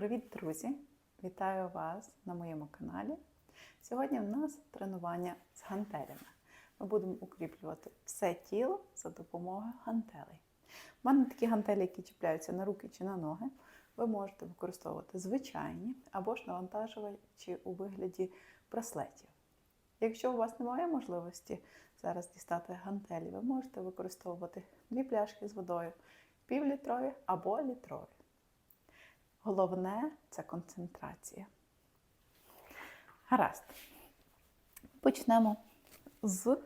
Привіт, друзі! Вітаю вас на моєму каналі. Сьогодні в нас тренування з гантелями. Ми будемо укріплювати все тіло за допомогою гантелей. У мене такі гантелі, які чіпляються на руки чи на ноги. Ви можете використовувати звичайні або ж навантажувачі у вигляді браслетів. Якщо у вас немає можливості зараз дістати гантелі, ви можете використовувати дві пляшки з водою півлітрові або літрові. Головне це концентрація. Гаразд. Почнемо з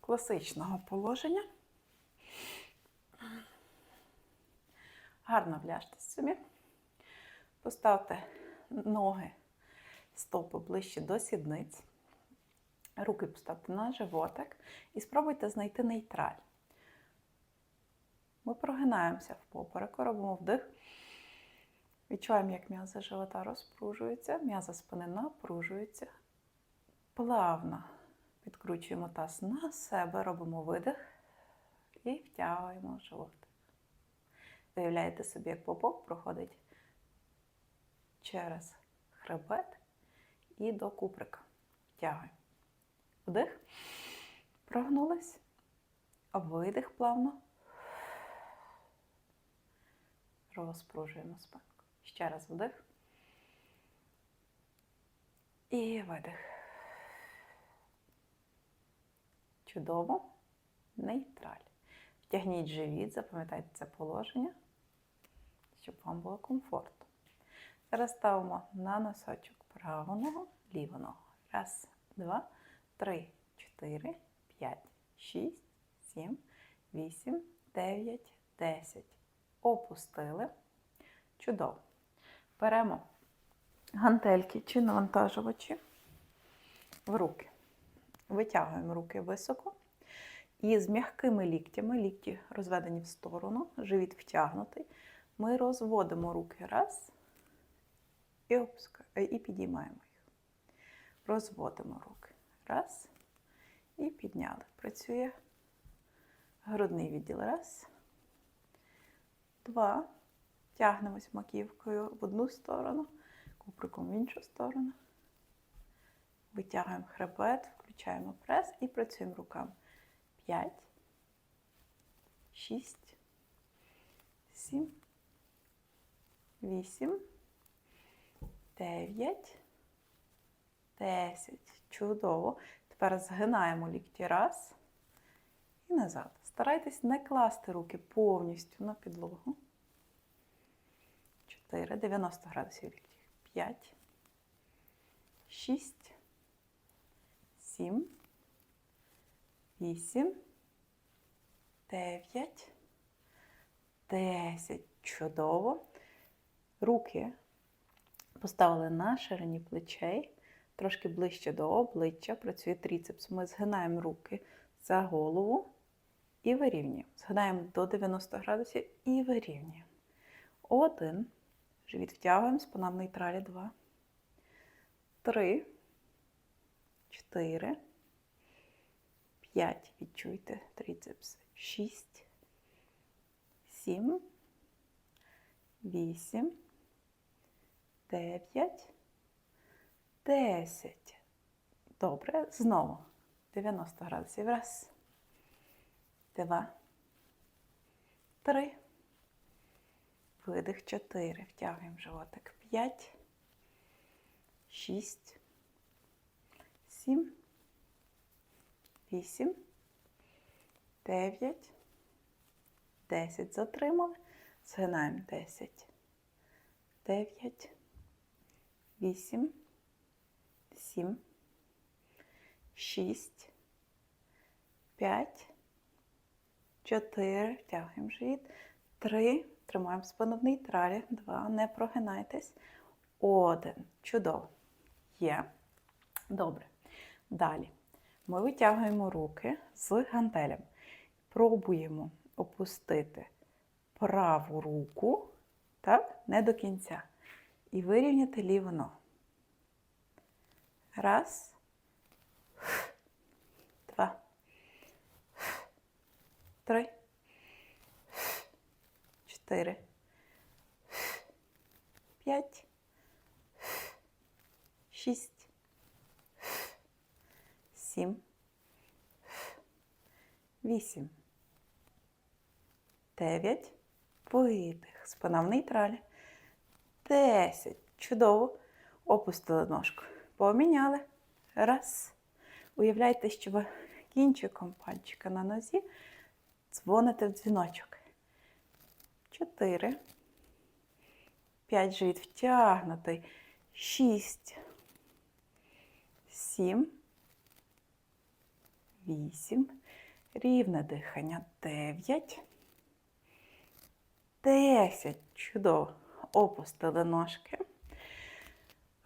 класичного положення. Гарно вляжте собі. Поставте ноги, стопи ближче до сідниць. Руки поставте на животик і спробуйте знайти нейтраль. Ми прогинаємося в попереку, робимо вдих. Відчуваємо, як м'язи живота розпружуються, м'язи спини напружуються. Плавно підкручуємо таз на себе, робимо видих і втягуємо живот. Виявляєте собі, як попок проходить через хребет і до куприка. Втягуємо. Вдих. Прогнулись. Видих плавно. Розпружуємо спинку. Ще раз вдих. І видих. Чудово. Нейтраль. Втягніть живіт, запам'ятайте це положення, щоб вам було комфортно. Зараз ставимо на носочок праву ногу, ліву ногу. Раз, два, три, чотири, п'ять, шість, сім, вісім, дев'ять, десять. Опустили. Чудово. Беремо гантельки чи навантажувачі в руки. Витягуємо руки високо. І з м'якими ліктями, лікті розведені в сторону, живіт втягнутий, ми розводимо руки раз і опускаємо, і підіймаємо їх. Розводимо руки. Раз. І підняли. Працює грудний відділ. Раз. Два. Тягнемось маківкою в одну сторону, куприком в іншу сторону. Витягуємо хребет, включаємо прес і працюємо руками. 5, 6, 7, 8, 9, 10. Чудово. Тепер згинаємо лікті раз і назад. Старайтесь не класти руки повністю на підлогу. 4, 90 градусів лікті. 5, 6, 7, 8, 9, 10. Чудово. Руки поставили на ширині плечей, трошки ближче до обличчя, працює тріцепс. Ми згинаємо руки за голову і вирівнюємо. Згинаємо до 90 градусів і вирівнюємо. Один. Живіт втягуємо, спина в нейтралі 2. 3, 4, 5. Відчуйте трицепс. 6, 7, 8, 9, 10. Добре. Знову 90 градусів. Раз. Два. Три. Видих 4. Втягуємо животик. 5, 6, 7, 8, 9, 10. Затримали. Згинаємо 10, 9, 8, 7, 6, 5, 4. Втягуємо живіт. 3. Тримаємо спину в нейтралі. Два. Не прогинайтесь. Один. Чудово. Є. Добре. Далі. Ми витягуємо руки з гантелем. Пробуємо опустити праву руку, так, не до кінця. І вирівняти ліву ногу. Раз. Два. Три. Чотири, П'ять. Шість. Сім. Вісім. Дев'ять. Видих. Спина в нейтралі. Десять. Чудово. Опустили ножку. Поміняли. Раз. Уявляйте, що ви кінчиком пальчика на нозі дзвоните в дзвіночок. Чотири. П'ять живіт втягнутий. Шість. Сім. Вісім. Рівне дихання. Дев'ять. Десять. Чудово. Опустили ножки.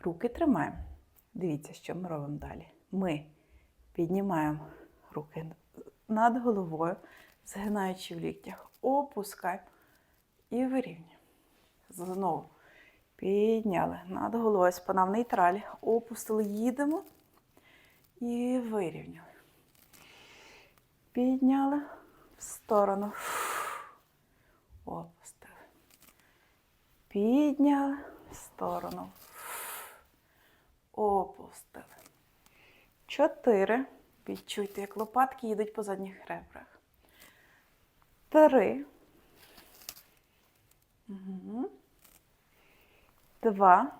Руки тримаємо. Дивіться, що ми робимо далі. Ми піднімаємо руки над головою, згинаючи в ліктях, опускаємо і вирівнюємо. Знову підняли над головою, спина в нейтралі, опустили, їдемо і вирівняли. Підняли в сторону. Опустили. Підняли в сторону. Опустили. Чотири. Відчуйте, як лопатки їдуть по задніх ребрах. Три. Два.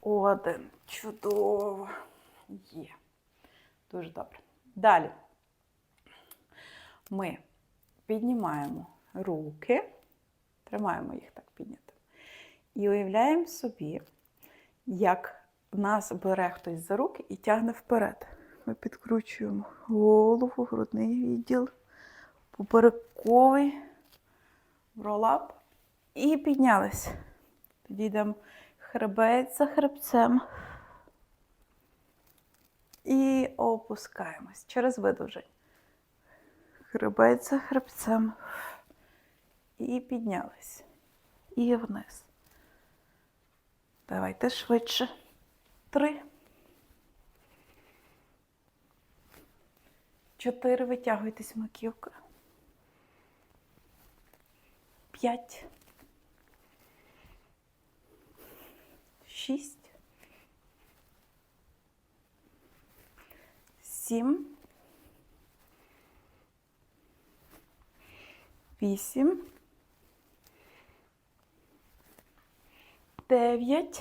Один. Чудово. Є. Дуже добре. Далі ми піднімаємо руки, тримаємо їх так підняти. І уявляємо собі, як нас бере хтось за руки і тягне вперед. Ми підкручуємо голову, грудний відділ, поперековий, ролап і піднялись. Тоді йдемо хребець за хребцем. І опускаємось через видовжень. Хребець за хребцем. І піднялись. І вниз. Давайте швидше. Три. Чотири. Витягуйтесь маківка. П'ять. Шість. Сім. Вісім. Дев'ять.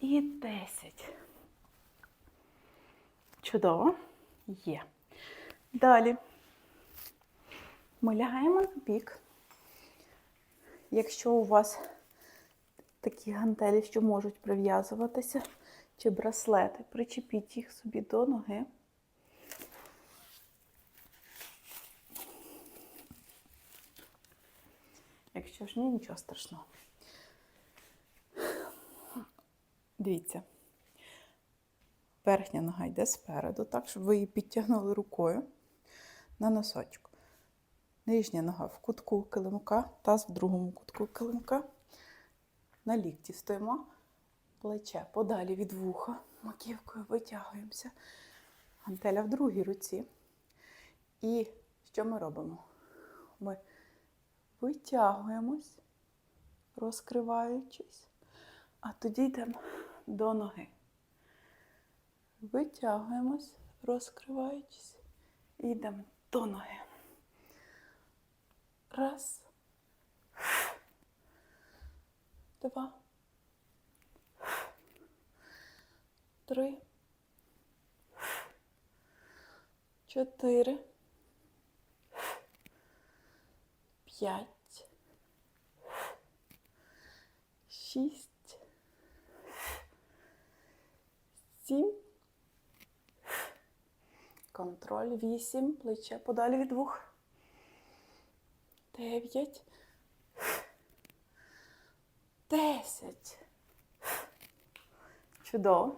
І десять. Чудово. Є. Далі ми лягаємо на бік. Якщо у вас такі гантелі, що можуть прив'язуватися, чи браслети, причепіть їх собі до ноги. Якщо ж ні, нічого страшного. Дивіться. Верхня нога йде спереду, так, щоб ви її підтягнули рукою на носочку. Нижня нога в кутку килимка, таз в другому кутку килимка. На лікті стоїмо, плече подалі від вуха, маківкою витягуємося. Гантеля в другій руці. І що ми робимо? Ми витягуємось, розкриваючись, а тоді йдемо до ноги. Витягуємось, розкриваючись, і йдемо до ноги. Раз. Два. Три. Чотири. П'ять. Шість. Сім. Контроль. Вісім. Плече подалі від вух. Дев'ять. Десять. Чудово.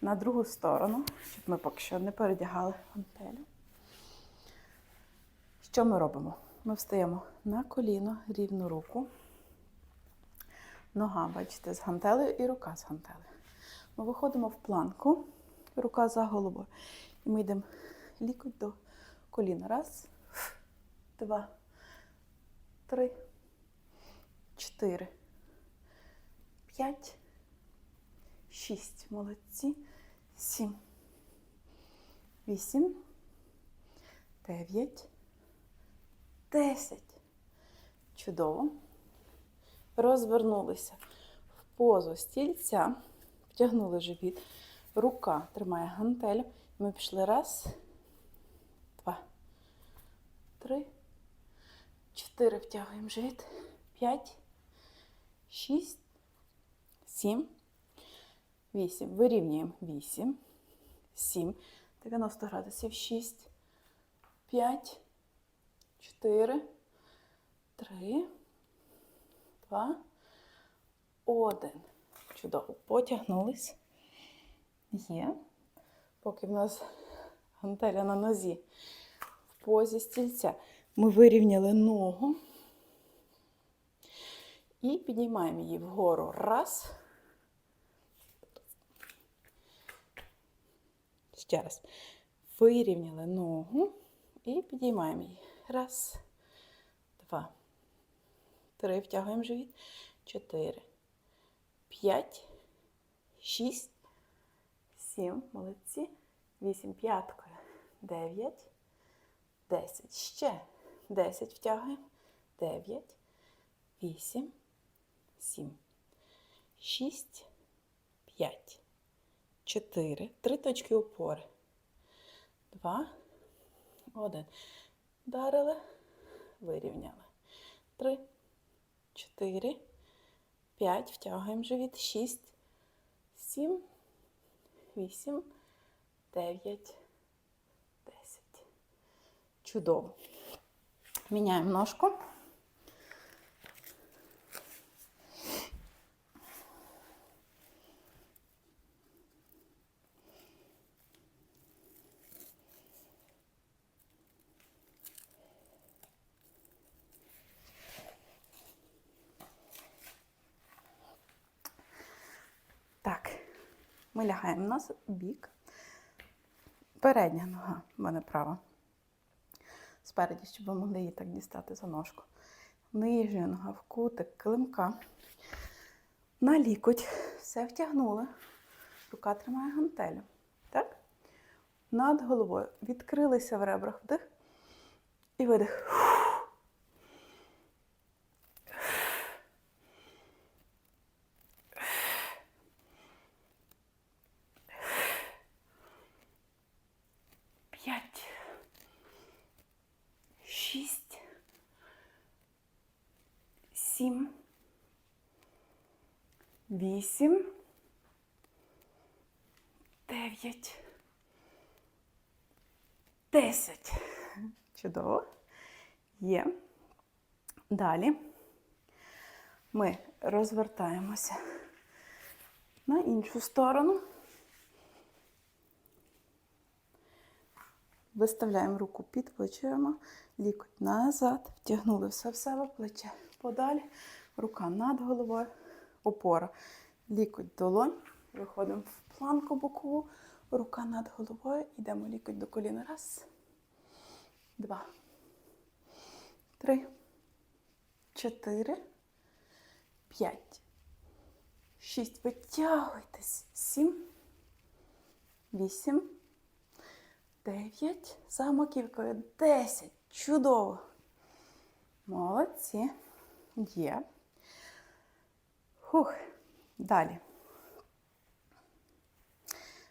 На другу сторону, щоб ми поки що не передягали гантелю. Що ми робимо? Ми встаємо на коліно, рівну руку. Нога, бачите, з гантелею і рука з гантелею. Ми виходимо в планку, рука за головою. І ми йдемо лікоть до коліна. Раз. два, три, чотири, п'ять, шість. Молодці. Сім, вісім, дев'ять, десять. Чудово. Розвернулися в позу стільця, втягнули живіт. Рука тримає гантель. Ми пішли раз, два, три, чотири. Втягуємо живіт. П'ять, шість, сім, вісім. Вирівнюємо вісім, сім, 90 градусів. Шість, п'ять, чотири, три, два, один. Чудово. Потягнулись. Є. Поки в нас гантеля на нозі в позі стільця. Ми вирівняли ногу і піднімаємо її вгору. Раз. Ще раз. Вирівняли ногу і підіймаємо її. Раз, два, три. Втягуємо живіт. Чотири, п'ять, шість, сім. Молодці. Вісім. П'яткою. Дев'ять. Десять. Ще. Десять втягуємо. Дев'ять. Вісім. Сім. Шість. П'ять. Чотири. Три точки опори. Два. Один. Вдарили. Вирівняли. Три. Чотири. П'ять. Втягуємо живіт. Шість. Сім. Вісім. Дев'ять. Десять. Чудово. Міняємо ножку. Так, ми лягаємо на бік. Передня нога в мене права. Спереді, щоб ви могли її так дістати за ножку. Нижня нога в кутик, килимка. На лікоть. Все втягнули. Рука тримає гантелю. Так? Над головою. Відкрилися в ребрах вдих і видих. П'ять. Шість. Сім. Вісім. Дев'ять. Десять. Чудово. Є. Далі ми розвертаємося на іншу сторону. Виставляємо руку під плечима, лікоть назад, втягнули все в себе, плече подалі, рука над головою, опора, лікоть долонь, виходимо в планку бокову, рука над головою, йдемо лікоть до коліна. Раз, два, три, чотири, п'ять, шість. Витягуйтесь. Сім, вісім. Дев'ять. За маківкою. Десять. Чудово. Молодці. Є. Хух. Далі.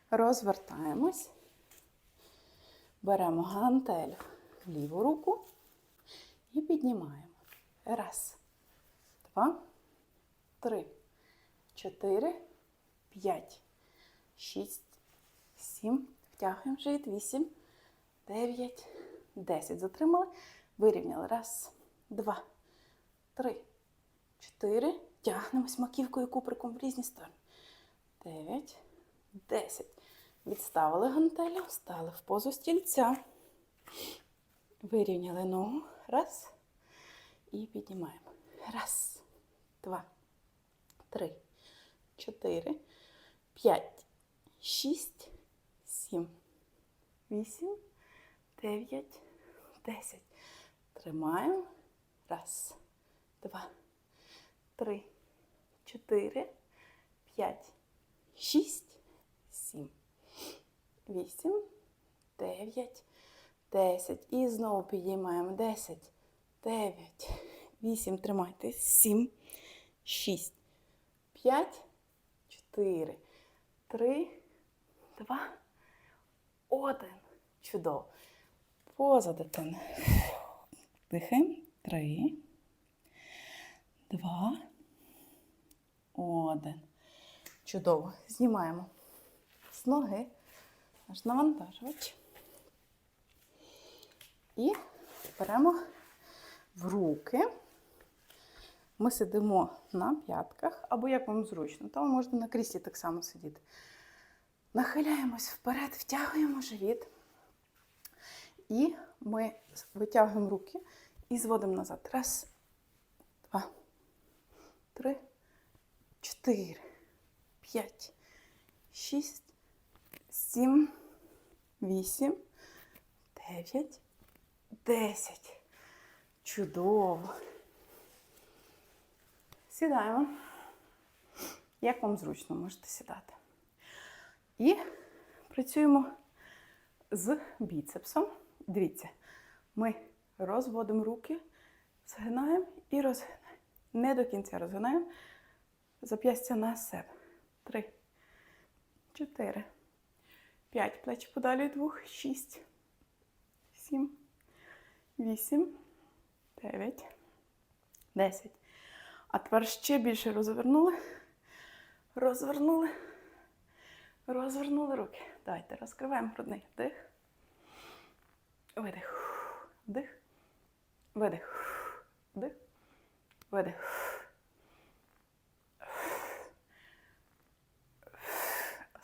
Розвертаємось. Беремо гантель в ліву руку і піднімаємо. Раз, два, три, чотири, п'ять, шість, сім. Втягуємо живіт. Вісім, дев'ять, десять. Затримали. Вирівняли. Раз, два, три, чотири. Тягнемось маківкою куприком в різні сторони. Дев'ять, десять. Відставили гантелю, стали в позу стільця. Вирівняли ногу. Раз. І піднімаємо. Раз, два, три, чотири, п'ять, шість, сім, вісім, дев'ять, десять. Тримаємо. Раз, два, три, чотири, п'ять, шість, сім, вісім, дев'ять, десять. І знову підіймаємо. Десять, дев'ять, вісім. Тримайте. Сім, шість, п'ять, чотири, три, два, один. Чудово. Поза дитини. Дихаємо. Три, два, один. Чудово. Знімаємо з ноги наш навантажувач. І беремо в руки. Ми сидимо на п'ятках, або як вам зручно, там можна на кріслі так само сидіти. Нахиляємось вперед, втягуємо живіт. І ми витягуємо руки і зводимо назад. Раз, два, три, чотири, п'ять, шість, сім, вісім, дев'ять, десять. Чудово. Сідаємо. Як вам зручно можете сідати. І працюємо з біцепсом. Дивіться, ми розводимо руки, згинаємо і розгинаємо. Не до кінця розгинаємо. Зап'ястя на себе. Три, чотири, п'ять. Плечі подалі двох, шість, сім, вісім, дев'ять, десять. А тепер ще більше розвернули. Розвернули. Розвернули руки. Давайте розкриваємо грудний вдих. Видих. Вдих. Видих. Вдих. Видих.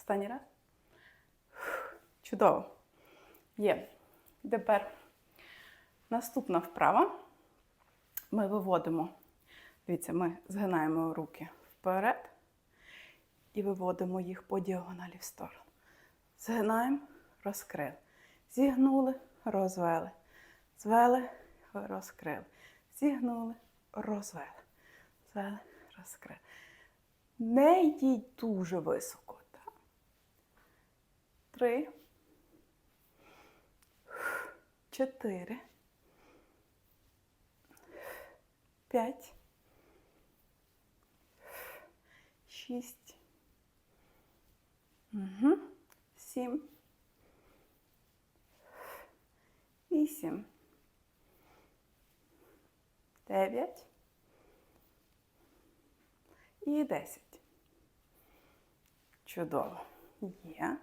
Останній раз. Чудово. Є. Тепер наступна вправа. Ми виводимо. Дивіться, ми згинаємо руки вперед і виводимо їх по діагоналі в сторону. Згинаємо, розкрили. Зігнули, розвели. Звели, розкрили. Зігнули, розвели. Звели, розкрили. Не йдіть дуже високо. Три. Чотири. П'ять. Шість. Угу. Сім. Вісім. Дев'ять. І десять. Чудово. Є.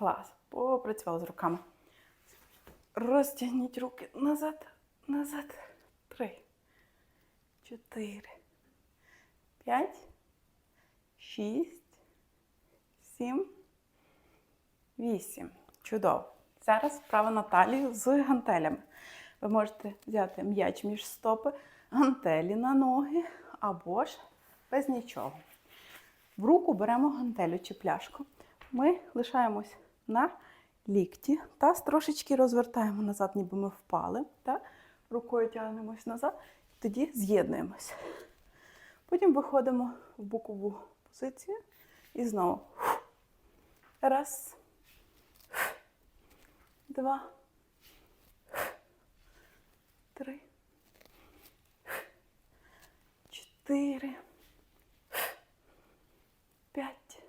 Клас. Попрацювали з руками. Розтягніть руки назад, назад. Три. Чотири. П'ять. Шість. Сім. Вісім. Чудово. Зараз вправа на талію з гантелями. Ви можете взяти м'яч між стопи, гантелі на ноги або ж без нічого. В руку беремо гантелю чи пляшку. Ми лишаємось на лікті та трошечки розвертаємо назад, ніби ми впали. Та? Рукою тягнемось назад, тоді з'єднуємось. Потім виходимо в бокову позицію і знову. Раз. Два. Три. Чотири. П'ять.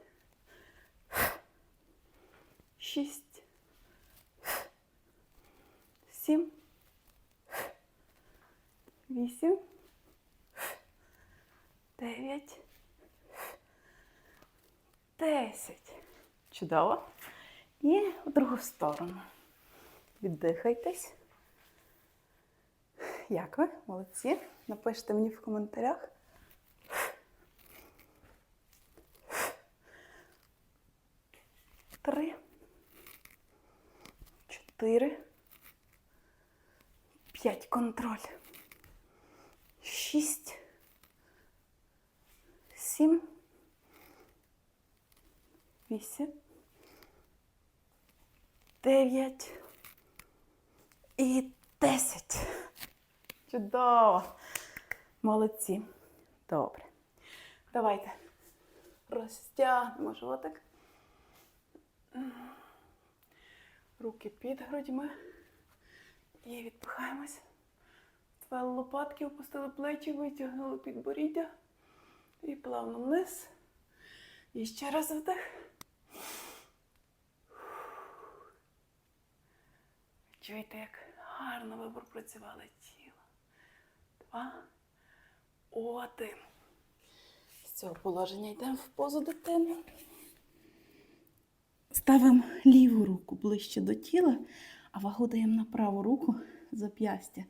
Шість. Сім. Вісім. Дев'ять. Десять. Чудово. І в другу сторону. Віддихайтесь. Як ви? Молодці. Напишіть мені в коментарях. Три. Чотири. П'ять. Контроль. Шість. Сім. Вісім. Дев'ять. І десять. Чудово. Молодці. Добре. Давайте розтягнемо животик. Руки під грудьми. І відпихаємось. Звели лопатки, опустили плечі, витягнули підборіддя. І плавно вниз. І ще раз вдих. Чуєте, як гарно ви пропрацювали тіло. Два. Один. З цього положення йдемо в позу дитини. Ставимо ліву руку ближче до тіла, а вагу даємо на праву руку зап'ястя.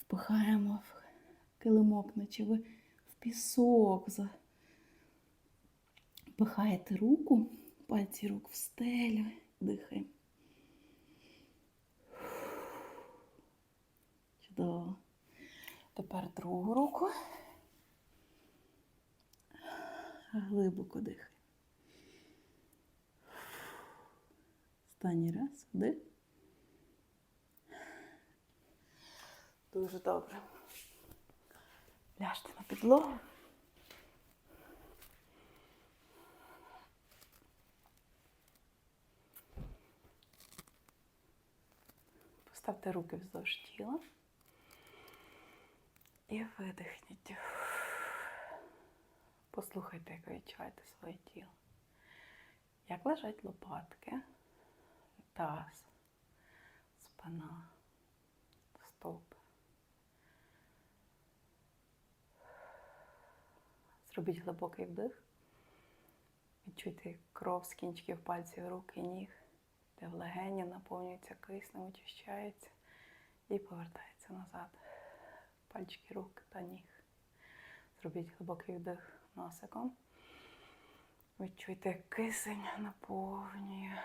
Впихаємо в килимок, наче ви в пісок. Впихаєте руку, пальці рук в стелю, дихаємо. Чудово. Тепер другу руку. Глибоко дихай. Останній раз. Вдих. Дуже добре. Ляжте на підлогу. Поставте руки вздовж тіла. І видихніть. Послухайте, як відчуваєте своє тіло. Як лежать лопатки, таз, спина, стопи. Зробіть глибокий вдих. Відчуйте, кров з кінчиків пальців рук і ніг, де в легені наповнюється киснем, очищається і повертається назад. Пальчики рук та ніг. Зробіть глибокий вдих носиком. Відчуйте, як кисень наповнює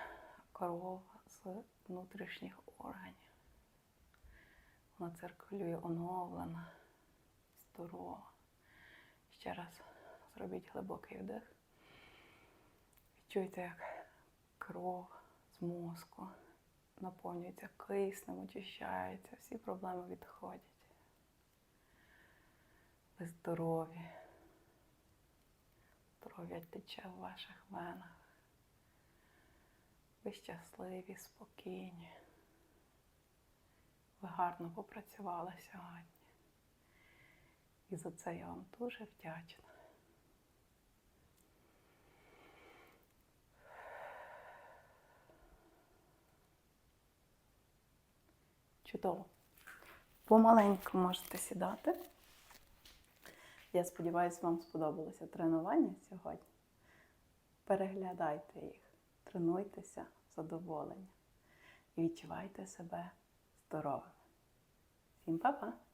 кров з внутрішніх органів. Вона циркулює оновлена, здорова. Ще раз зробіть глибокий вдих. Відчуйте, як кров з мозку наповнюється киснем, очищається, всі проблеми відходять. Ви здорові. Здоров'я тече в ваших венах. Ви щасливі, спокійні. Ви гарно попрацювали сьогодні. І за це я вам дуже вдячна. Чудово. Помаленьку можете сідати. Я сподіваюся, вам сподобалося тренування сьогодні. Переглядайте їх, тренуйтеся в задоволення і відчувайте себе здоровими. Всім па-па!